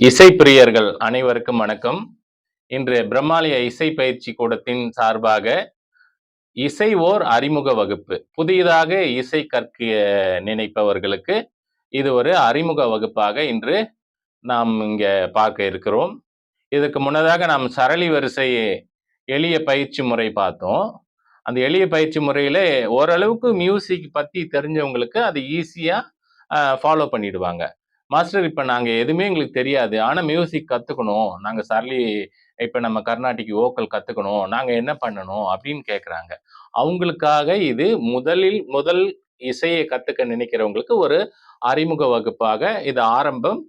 இசைப்பிரியர்கள் அனைவருக்கும் வணக்கம். இன்று பிரம்மாலய இசை பயிற்சி கூடத்தின் சார்பாக இசை ஓர் அறிமுக வகுப்பு. புதிதாக இசை கற்க நினைப்பவர்களுக்கு இது ஒரு அறிமுக வகுப்பாக இன்று நாம் இங்கே பார்க்க இருக்கிறோம். இதுக்கு முன்னதாக நாம் சரளி வரிசை எளிய பயிற்சி முறை பார்த்தோம். அந்த எளிய பயிற்சி முறையில் ஓரளவுக்கு மியூசிக் பற்றி தெரிஞ்சவங்களுக்கு அது ஈஸியாக ஃபாலோ பண்ணிடுவாங்க. மாஸ்டர் இப்போ நாங்கள் எதுவுமே எங்களுக்கு தெரியாது. ஆனால் மியூசிக் கற்றுக்கணும் நாங்கள் சரளி இப்போ நம்ம கர்நாடிக் ஓக்கல் கற்றுக்கணும் நாங்கள் என்ன பண்ணணும் அப்படின்னு கேட்குறாங்க அவங்களுக்காக இது முதலில் முதல் இசையை கற்றுக்க நினைக்கிறவங்களுக்கு ஒரு அறிமுக வகுப்பாக இது ஆரம்பம்.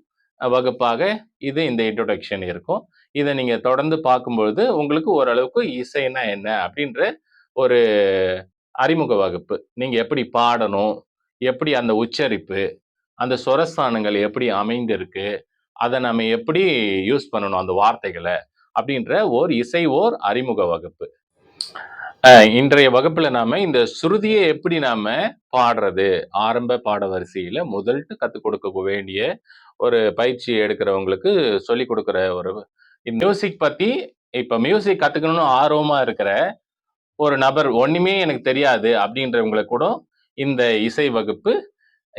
வகுப்பாக இது இந்த இன்ட்ரொடக்ஷன் இருக்கும். இதை நீங்கள் தொடர்ந்து பார்க்கும்பொழுது உங்களுக்கு ஓரளவுக்கு இசைன்னா என்ன அப்படின்ற ஒரு அறிமுக வகுப்பு. நீங்கள் எப்படி பாடணும் எப்படி அந்த உச்சரிப்பு அந்த சொரஸ்தானங்கள் எப்படி அமைந்திருக்கு அதை நம்ம எப்படி யூஸ் பண்ணணும் அந்த வார்த்தைகளை அப்படின்ற ஓர் இசை ஓர் அறிமுக வகுப்பு. இன்றைய வகுப்புல நாம இந்த சுருதியை எப்படி நாம பாடுறது ஆரம்ப பாட வரிசையில முதல்ட்டு கத்துக் கொடுக்க வேண்டிய ஒரு பயிற்சி எடுக்கிறவங்களுக்கு சொல்லி கொடுக்குற ஒரு மியூசிக் பத்தி இப்ப மியூசிக் கத்துக்கணும்னு ஆர்வமா இருக்கிற ஒரு நபர் ஒண்ணுமே எனக்கு தெரியாது அப்படின்றவங்களுக்கு கூட இந்த இசை வகுப்பு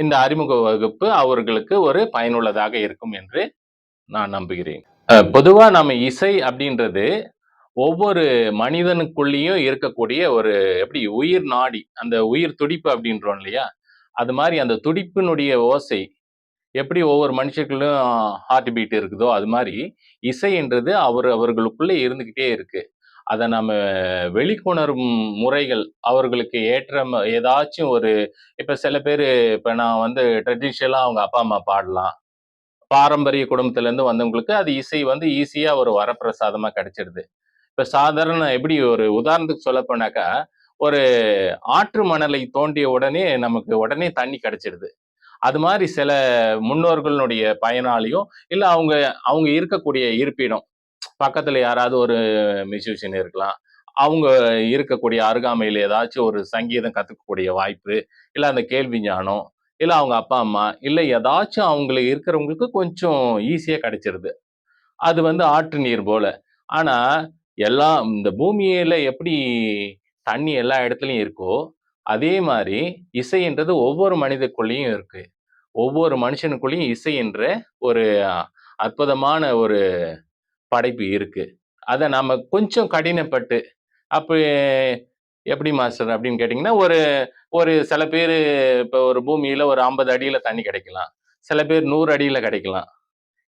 இந்த அறிமுக வகுப்பு அவர்களுக்கு ஒரு பயனுள்ளதாக இருக்கும் என்று நான் நம்புகிறேன். பொதுவாக நம்ம இசை அப்படின்றது ஒவ்வொரு மனிதனுக்குள்ளேயும் இருக்கக்கூடிய ஒரு எப்படி உயிர் நாடி அந்த உயிர் துடிப்பு அப்படின்றோம் இல்லையா? அது மாதிரி அந்த துடிப்பினுடைய ஓசை எப்படி ஒவ்வொரு மனுஷர்களும் ஹார்ட் பீட் இருக்குதோ அது மாதிரி இசைன்றது அவர் அவர்களுக்குள்ளே இருந்துக்கிட்டே இருக்கு. அதை நம்ம வெளிக்கொணரும் முறைகள் அவர்களுக்கு ஏற்ற ம- ஏதாச்சும் ஒரு இப்போ சில பேர் இப்போ நான் வந்து ட்ரெடிஷ்னலாக அவங்க அப்பா அம்மா பாடலாம். பாரம்பரிய குடும்பத்துலேருந்து வந்தவங்களுக்கு அது இசை வந்து ஈஸியாக ஒரு வரப்பிரசாதமாக கிடைச்சிடுது இப்போ சாதாரண எப்படி ஒரு உதாரணத்துக்கு சொல்ல போனாக்கா ஒரு ஆற்று மணலை தோண்டிய உடனே நமக்கு உடனே தண்ணி கிடைச்சிடுது அது மாதிரி சில முன்னோர்களுடைய பயனாலையும் இல்லை அவங்க அவங்க இருக்கக்கூடிய இருப்பிடம் பக்கத்தில் யாராவது ஒரு மியூசிஷியன் இருக்கலாம். அவங்க இருக்கக்கூடிய அருகாமையில் ஏதாச்சும் ஒரு சங்கீதம் கற்றுக்கக்கூடிய வாய்ப்பு இல்லை அந்த கேள்வி ஞானம் இல்லை அவங்க அப்பா அம்மா இல்லை ஏதாச்சும் அவங்களுக்கு இருக்கிறவங்களுக்கு கொஞ்சம் ஈஸியாக கிடைச்சிருது. அது வந்து ஆற்று நீர் போல். ஆனால் எல்லா இந்த பூமியில் எப்படி தண்ணி எல்லா இடத்துலையும் இருக்கோ அதே மாதிரி இசைன்றது ஒவ்வொரு மனிதக்குள்ளேயும் இருக்குது ஒவ்வொரு மனுஷனுக்குள்ளேயும் இசை என்ற ஒரு அற்புதமான ஒரு படைப்பு இருக்குது அதை நாம் கொஞ்சம் கடினப்பட்டு அப்போ எப்படி மாஸ்டர் அப்படின்னு கேட்டிங்கன்னா ஒரு ஒரு சில பேர் இப்போ ஒரு பூமியில் ஒரு ஐம்பது அடியில் தண்ணி கிடைக்கலாம். சில பேர் நூறு அடியில் கிடைக்கலாம்.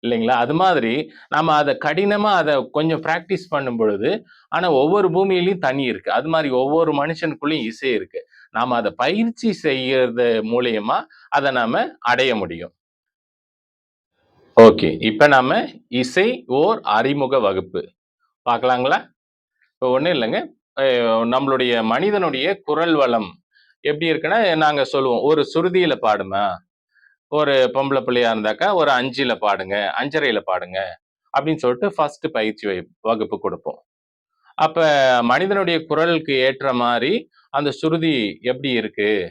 இல்லைங்களா? அது மாதிரி நம்ம அதை கடினமாக அதை கொஞ்சம் ப்ராக்டிஸ் பண்ணும் பொழுது ஆனால் ஒவ்வொரு பூமியிலையும் தண்ணி இருக்குது அது மாதிரி ஒவ்வொரு மனுஷனுக்குள்ளேயும் இசை இருக்குது நாம் அதை பயிற்சி செய்கிறது மூலயமா அதை நாம் அடைய முடியும். ஓகே. இப்போ நாம இசை ஓர் அறிமுக வகுப்பு. பார்க்கலாங்களா இப்போ ஒன்றும் இல்லைங்க. நம்மளுடைய மனிதனுடைய குரல் வளம் எப்படி இருக்குன்னா நாங்கள் சொல்லுவோம் ஒரு சுருதியில் பாடுமா? ஒரு பொம்பளை பிள்ளையா இருந்தாக்கா ஒரு அஞ்சில் பாடுங்க அஞ்சரையில் பாடுங்க அப்படின்னு சொல்லிட்டு ஃபர்ஸ்ட் பயிற்சி வகுப்பு கொடுப்போம். அப்போ மனிதனுடைய குரலுக்கு ஏற்ற மாதிரி அந்த சுருதி எப்படி இருக்குது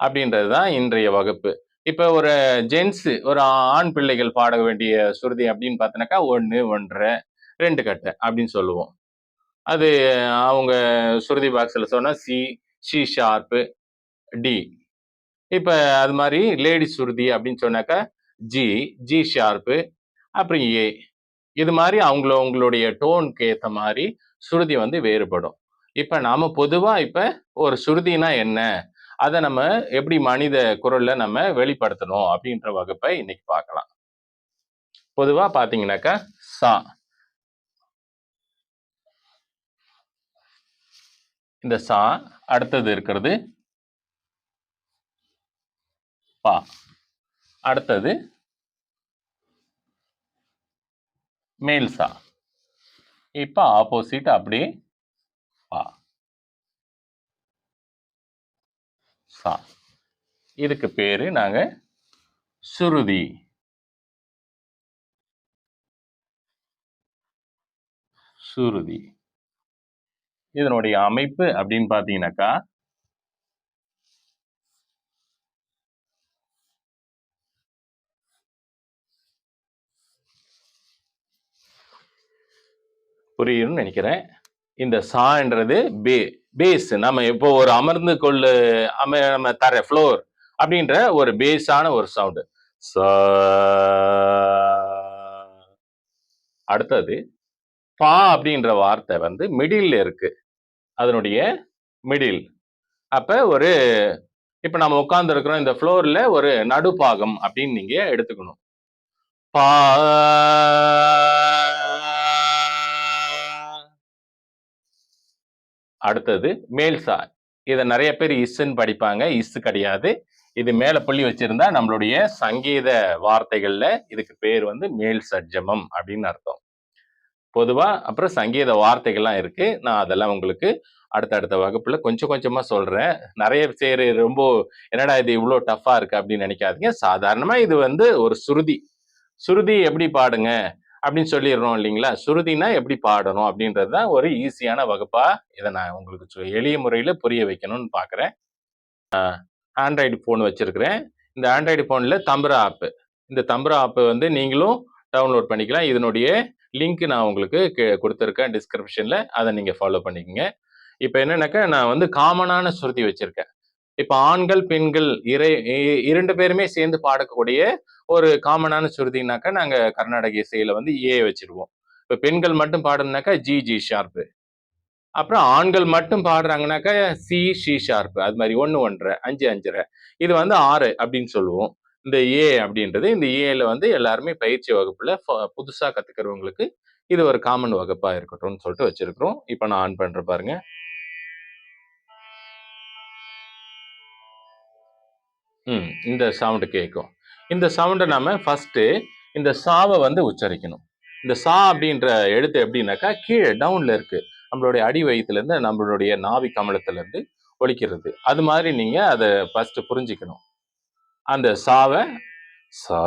அப்படின்றது தான் இன்றைய வகுப்பு. இப்போ ஒரு ஜென்ஸ் ஒரு ஆண் பிள்ளைகள் பாட வேண்டிய சுருதி அப்படின்னு பார்த்தோன்னாக்கா ஒன்று ஒன்றரை ரெண்டு கட்டை அப்படின்னு சொல்லுவோம். அது அவங்க சுருதி பாக்ஸில் சொன்னால் சி சி ஷார்ப்பு டி இப்போ அது மாதிரி லேடி சுருதி அப்படின்னு சொன்னாக்கா ஜி ஜி ஷார்ப்பு அப்புறம் ஏ இது மாதிரி அவங்கள உங்களுடைய டோனுக்கு ஏற்ற மாதிரி சுருதி வந்து வேறுபடும். இப்போ நாம் பொதுவாக இப்போ ஒரு சுருதினா என்ன? அதை நம்ம எப்படி மனித குரல்ல நம்ம வெளிப்படுத்தணும் அப்படின்ற வகுப்பை இன்னைக்கு பார்க்கலாம். பொதுவாக பார்த்தீங்கன்னாக்கா சா. இந்த சா அடுத்தது இருக்கிறது பா. அடுத்தது மேல் சா. இப்போ ஆப்போசிட் அப்படியே சா. இதுக்கு பேர் நாங்கள் சுருதி. சுருதி. இதனுடைய அமைப்பு அப்படின்னு பார்த்தீங்கன்னாக்கா புரியும்னு நினைக்கிறேன். இந்த சா என்றது பே. பேஸ் நம்ம இப்போ ஒரு அமர்ந்து கொள்ளு அம நம்ம தர ஃப்ளோர் அப்படின்ற ஒரு பேஸான ஒரு சவுண்டு சா அடுத்தது பா அப்படின்ற வார்த்தை வந்து மிடில் இருக்கு. அதனுடைய மிடில் அப்ப ஒரு இப்ப நம்ம உட்கார்ந்து இருக்கிறோம் இந்த ஃப்ளோர்ல ஒரு நடுப்பாகம் அப்படின்னு நீங்க எடுத்துக்கணும். பா அடுத்தது மேல்சா இதை நிறைய பேர் இஸ்ன்னு படிப்பாங்க இஸ் கிடையாது. இது மேலே புள்ளி வச்சிருந்தா நம்மளுடைய சங்கீத வார்த்தைகளில் இதுக்கு பேர் வந்து மேல் சட்ஜமம் அப்படின்னு அர்த்தம். பொதுவாக அப்புறம் சங்கீத வார்த்தைகள்லாம் இருக்குது நான் அதெல்லாம் உங்களுக்கு அடுத்தடுத்த வகுப்பில் கொஞ்சம் கொஞ்சமாக சொல்கிறேன் நிறைய பேர் ரொம்ப என்னடா இது இவ்வளோ டஃப்பாக இருக்குது அப்படின்னு நினைக்காதீங்க. சாதாரணமாக இது வந்து ஒரு சுருதி. சுருதி எப்படி பாடுங்க? அப்படின்னு சொல்லிடுறோம் இல்லைங்களா? சுருதினா எப்படி பாடணும் அப்படின்றது தான் ஒரு ஈஸியான வகுப்பாக இதை நான் உங்களுக்கு சொ- எளிய முறையில் புரிய வைக்கணும்னு பார்க்குறேன் ஆண்ட்ராய்டு ஃபோன் வச்சுருக்கிறேன். இந்த ஆண்ட்ராய்டு ஃபோனில் தம்புரா ஆப்பு இந்த தம்புரா ஆப்பு வந்து நீங்களும் டவுன்லோட் பண்ணிக்கலாம். இதனுடைய லிங்க் நான் உங்களுக்கு கொடுத்துருக்கேன் டிஸ்கிரிப்ஷனில் அதை நீங்கள் ஃபாலோ பண்ணிக்கோங்க. இப்போ என்னென்னாக்கா நான் வந்து காமனான சுருதி வச்சுருக்கேன். இப்போ ஆண்கள் பெண்கள் இறை இ- இரண்டு பேருமே சேர்ந்து பாடக்கூடிய ஒரு காமனான சுருதினாக்கா நாங்கள் கர்நாடக இசையில் வந்து ஏ வச்சுருவோம். இப்போ பெண்கள் மட்டும் பாடணும்னாக்கா ஜி ஜி ஷார்ப்பு அப்புறம் ஆண்கள் மட்டும் பாடுறாங்கனாக்கா சி ஷி ஷார்ப்பு அது மாதிரி ஒன்று ஒன்றரை அஞ்சு அஞ்சரை. இது வந்து ஆறு அப்படின்னு சொல்லுவோம். இந்த ஏ அப்படின்றது இந்த ஏல வந்து எல்லாருமே பயிற்சி வகுப்பில் ஃப- கற்றுக்கிறவங்களுக்கு இது ஒரு காமன் வகுப்பாக இருக்கட்டும்னு சொல்லிட்டு வச்சிருக்கிறோம். இப்போ நான் ஆன் பண்ணுற பாருங்க. ம் இந்த சவுண்டு கேட்கும் இந்த சவுண்டை நாம ஃபஸ்ட்டு இந்த சாவை வந்து உச்சரிக்கணும். இந்த சா அப்படின்ற எழுத்து எப்படின்னாக்கா கீழே டவுன்ல இருக்கு. நம்மளுடைய அடி வயிற்றுலேருந்து நம்மளுடைய நாவி கமலத்துலேருந்து ஒழிக்கிறது அது மாதிரி நீங்கள் அதை ஃபஸ்ட்டு புரிஞ்சுக்கணும். அந்த சாவை சா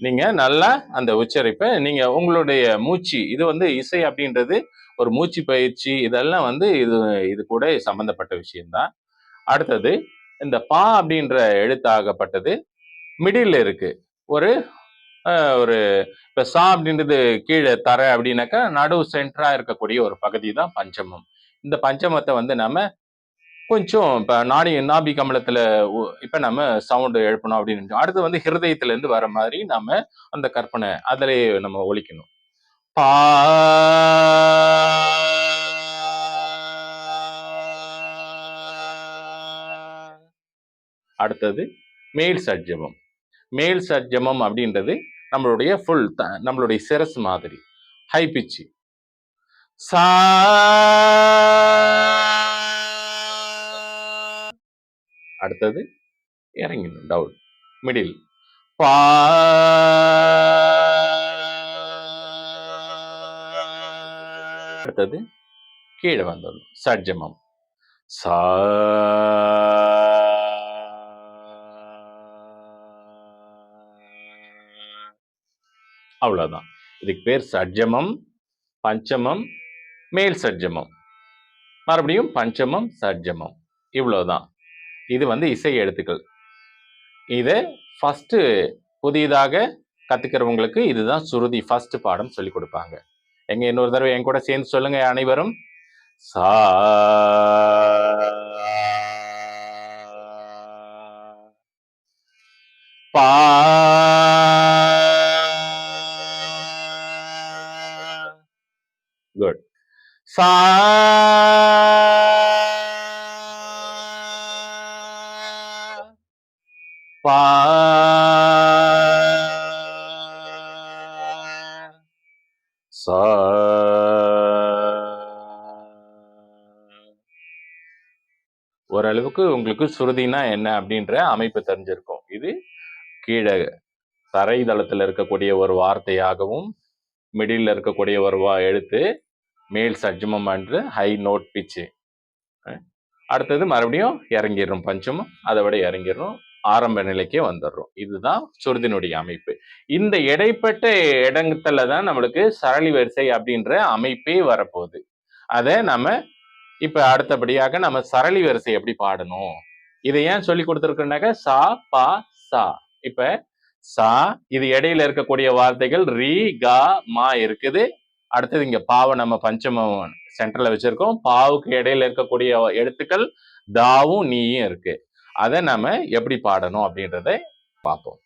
நீங்க நல்லா அந்த உச்சரிப்பை நீங்க உங்களுடைய மூச்சு இது வந்து இசை அப்படின்றது ஒரு மூச்சு பயிற்சி இதெல்லாம் வந்து இது இது கூட சம்பந்தப்பட்ட விஷயம்தான். அடுத்தது இந்த பா அப்படின்ற எழுத்தாகப்பட்டது மிடில் இருக்கு. ஒரு ஒரு இப்போ சா அப்படின்றது கீழே தர அப்படின்னாக்கா நடு சென்டரா இருக்கக்கூடிய ஒரு பகுதி தான் பஞ்சமம். இந்த பஞ்சமத்தை வந்து நம்ம கொஞ்சம் இப்போ நாடி நாபி கமலத்தில் இப்போ நம்ம சவுண்டு எழுப்பணும் அப்படின்னு அடுத்து வந்து ஹிருதயத்துலேருந்து வர மாதிரி நம்ம அந்த கற்பனை அதிலே நம்ம ஒழிக்கணும் பா அடுத்தது மேல் சட்ஜமம் மேல் சட்ஜமம் அப்படின்றது நம்மளுடைய ஃபுல் நம்மளுடைய சிரஸ் மாதிரி. ஹை பிச்சு சா அடுத்தது இறங்கிடும் டவுன். மிடில். பா அடுத்தது கீழே வந்துடணும் சட்ஜமம். சா அவ்வளவுதான். இதுக்கு பேர் சட்ஜமம் பஞ்சமம் மேல் சட்ஜமம். மறுபடியும் பஞ்சமம் சட்ஜமம். இவ்வளவுதான். இது வந்து இசை எழுத்துக்கள். இதை ஃபஸ்ட்டு புதியதாக கற்றுக்கிறவங்களுக்கு இதுதான் சுருதி ஃபர்ஸ்ட் பாடம் சொல்லி கொடுப்பாங்க. எங்கே இன்னொரு தடவை என் கூட சேர்ந்து சொல்லுங்க அனைவரும். சா பா குட் சா பா சா ஓரளவுக்கு உங்களுக்கு சுருதினா என்ன அப்படின்ற அமைப்பு தெரிஞ்சிருக்கும். இது கீழே தரைதளத்தில் இருக்கக்கூடிய ஒரு வார்த்தையாகவும் மிடில் இருக்கக்கூடிய ஒரு வா எழுத்து மேல் சஜ்ஜமம் என்று ஹை நோட் பிச்சு அடுத்தது மறுபடியும் இறங்கிடும் பஞ்சமும். அதை விட இறங்கிடும் ஆரம்ப நிலைக்கே வந்துடுறோம். இதுதான் சுருதினுடைய அமைப்பு. இந்த இடைப்பட்ட இடத்துல தான் நம்மளுக்கு சரளி வரிசை அப்படின்ற அமைப்பே வரப்போகுது. அதை நம்ம இப்ப அடுத்தபடியாக நம்ம சரளி வரிசை எப்படி பாடணும்? இதை ஏன் சொல்லி கொடுத்துருக்கோம்னாக்க சா பா சா. இப்ப சா இது இடையில இருக்கக்கூடிய வார்த்தைகள் ரீ கா மா இருக்குது. அடுத்தது இங்க பாவை நம்ம பஞ்சமம் சென்டர்ல வச்சிருக்கோம். பாவுக்கு இடையில இருக்கக்கூடிய எழுத்துக்கள் தாவும் நீயும் இருக்கு. அதை நம்ம எப்படி பாடணும் அப்படின்றத பார்ப்போம்.